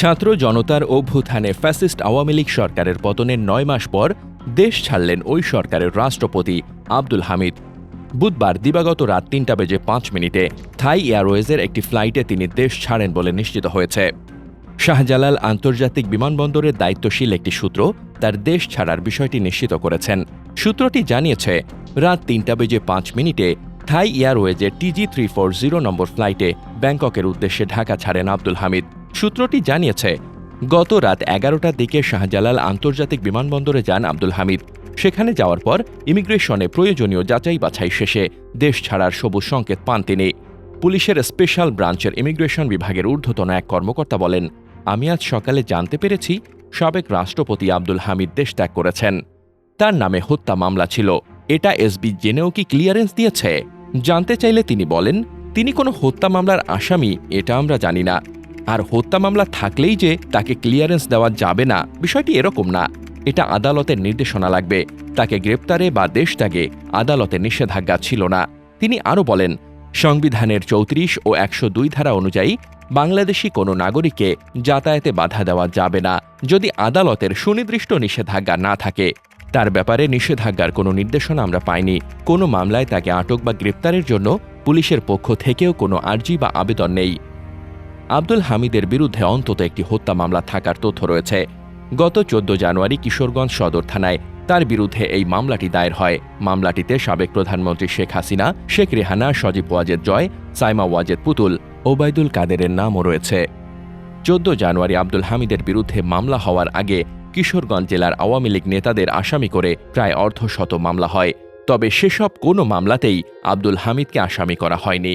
ছাত্র জনতার অভ্যুত্থানে ফ্যাসিস্ট আওয়ামী লীগ সরকারের পতনের নয় মাস পর দেশ ছাড়লেন ওই সরকারের রাষ্ট্রপতি আব্দুল হামিদ। বুধবার দিবাগত রাত তিনটা বেজে পাঁচ মিনিটে থাই এয়ারওয়েজের একটি ফ্লাইটে তিনি দেশ ছাড়েন বলে নিশ্চিত হয়েছে। শাহজালাল আন্তর্জাতিক বিমানবন্দরের দায়িত্বশীল একটি সূত্র তার দেশ ছাড়ার বিষয়টি নিশ্চিত করেছেন। সূত্রটি জানিয়েছে, রাত তিনটা বেজে পাঁচ মিনিটে থাই এয়ারওয়েজে টিজি থ্রি ফোর জিরো নম্বর ফ্লাইটে ব্যাংককের উদ্দেশ্যে ঢাকা ছাড়েন আব্দুল হামিদ। সূত্রটি জানিয়েছে, গত রাত এগারোটার দিকে শাহজালাল আন্তর্জাতিক বিমানবন্দরে যান আব্দুল হামিদ। সেখানে যাওয়ার পর ইমিগ্রেশনে প্রয়োজনীয় যাচাই বাছাই শেষে দেশ ছাড়ার সবুজ সংকেত পান তিনি। পুলিশের স্পেশাল ব্রাঞ্চের ইমিগ্রেশন বিভাগের ঊর্ধ্বতন এক কর্মকর্তা বলেন, আমি আজ সকালে জানতে পেরেছি, সাবেক রাষ্ট্রপতি আব্দুল হামিদ দেশ ত্যাগ করেছেন। তার নামে হত্যা মামলা ছিল। এটা এসবি জেনেও কি ক্লিয়ারেন্স দিয়েছে? জানতে চাইলে তিনি বলেন, তিনি কোনো হত্যা মামলার আসামি, এটা আমরা জানি না। আর হত্যা মামলা থাকলেই যে তাকে ক্লিয়ারেন্স দেওয়া যাবে না, বিষয়টি এরকম না। এটা আদালতের নির্দেশনা লাগবে। তাকে গ্রেপ্তারে বা দেশ ত্যাগে আদালতের নিষেধাজ্ঞা ছিল না। তিনি আরও বলেন, সংবিধানের চৌত্রিশ ও একশো দুই ধারা অনুযায়ী বাংলাদেশি কোনো নাগরিককে যাতায়াতে বাধা দেওয়া যাবে না। যদি আদালতের সুনির্দিষ্ট নিষেধাজ্ঞা না থাকে, তার ব্যাপারে নিষেধাজ্ঞার কোনো নির্দেশনা আমরা পাইনি। কোনো মামলায় তাকে আটক বা গ্রেপ্তারের জন্য পুলিশের পক্ষ থেকেও কোনো আর্জি বা আবেদন নেই। আব্দুল হামিদের বিরুদ্ধে অন্তত একটি হত্যা মামলা থাকার তথ্য রয়েছে। গত চোদ্দ জানুয়ারি কিশোরগঞ্জ সদর থানায় তার বিরুদ্ধে এই মামলাটি দায়ের হয়। মামলাটিতে সাবেক প্রধানমন্ত্রী শেখ হাসিনা, শেখ রেহানা, সজীব ওয়াজেদ জয়, সাইমা ওয়াজেদ পুতুল, ওবায়দুল কাদেরের নামও রয়েছে। চোদ্দ জানুয়ারি আব্দুল হামিদের বিরুদ্ধে মামলা হওয়ার আগে কিশোরগঞ্জ জেলার আওয়ামী লীগ নেতাদের আসামি করে প্রায় অর্ধশত মামলা হয়। তবে সেসব কোনো মামলাতেই আব্দুল হামিদকে আসামি করা হয়নি।